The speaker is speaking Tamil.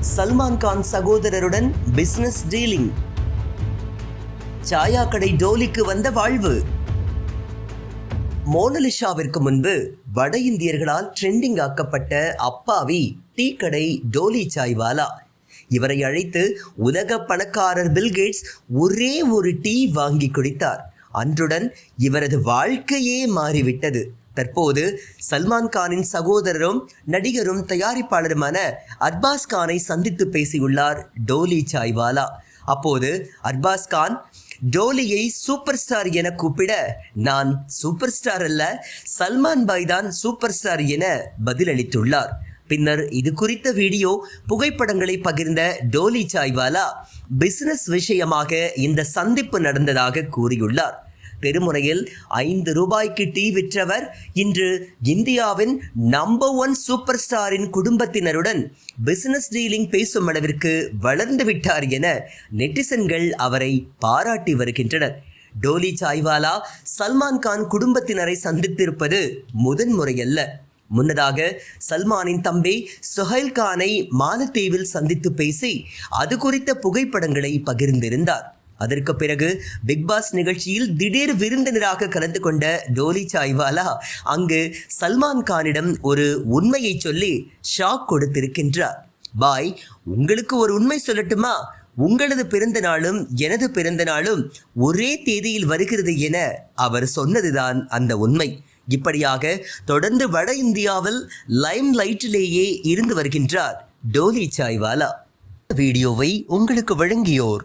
சல்மான் கான் சகோதரருடன் பிசினஸ் டீலிங் சாயா கடை டோலிக்கு வந்த வாழ்வு. மோனலிஷாவிற்கு முன்பு வட இந்தியர்களால் ட்ரெண்டிங் ஆக்கப்பட்ட அப்பாவி டீ கடை டோலி சாய்வாலா. இவரை அழைத்து உலக பணக்காரர் பில்கேட்ஸ் ஒரே ஒரு டீ வாங்கி குடித்தார். அன்றுடன் இவரது வாழ்க்கையே மாறிவிட்டது. தற்போது சல்மான் கானின் சகோதரரும் நடிகரும் தயாரிப்பாளருமான அர்பாஸ் கானை சந்தித்து பேசியுள்ளார் டோலி சாய்வாலா. அப்போது அர்பாஸ் கான் டோலியை சூப்பர் ஸ்டார் என கூப்பிட நான் சூப்பர் ஸ்டார் அல்ல சல்மான் பாய் தான் சூப்பர் ஸ்டார் என பதிலளித்துள்ளார். பின்னர் இது குறித்த வீடியோ புகைப்படங்களை பகிர்ந்த டோலி சாய்வாலா பிசினஸ் விஷயமாக இந்த சந்திப்பு நடந்ததாக கூறியுள்ளார். பெருமுறையில் ஐந்து ரூபாய்க்கு டீ விற்றவர் இன்று இந்தியாவின் நம்பர் ஒன் சூப்பர் ஸ்டாரின் குடும்பத்தினருடன் பிசினஸ் டீலிங் பேசும் அளவிற்கு வளர்ந்து விட்டார் என நெட்டிசன்கள் அவரை பாராட்டி வருகின்றனர். டோலி சாய்வாலா சல்மான் கான் குடும்பத்தினரை சந்தித்திருப்பது முதன்முறையல்ல முன்னதாக சல்மானின் தம்பி சுஹைல் கானை மாலத்தீவில் சந்தித்து பேசி அது குறித்த புகைப்படங்களை பகிர்ந்திருந்தார். அதற்கு பிறகு பிக் பாஸ் நிகழ்ச்சியில் திடீர் விருந்தினராக கலந்து கொண்ட டோலி சாய்வாலா அங்கு சல்மான் கானிடம் ஒரு உண்மையை சொல்லி ஷாக் கொடுத்திருக்கின்றார். பாய் உங்களுக்கு ஒரு உண்மை சொல்லட்டுமா? உங்களது பிறந்த நாளும் எனது பிறந்த நாளும் ஒரே தேதியில் வருகிறது என அவர் சொன்னதுதான் அந்த உண்மை. இப்படியாக தொடர்ந்து வட இந்தியாவில் லைம் லைட்டிலேயே இருந்து வருகின்றார் டோலி சாய்வாலா. வீடியோவை உங்களுக்கு வழங்கியோர்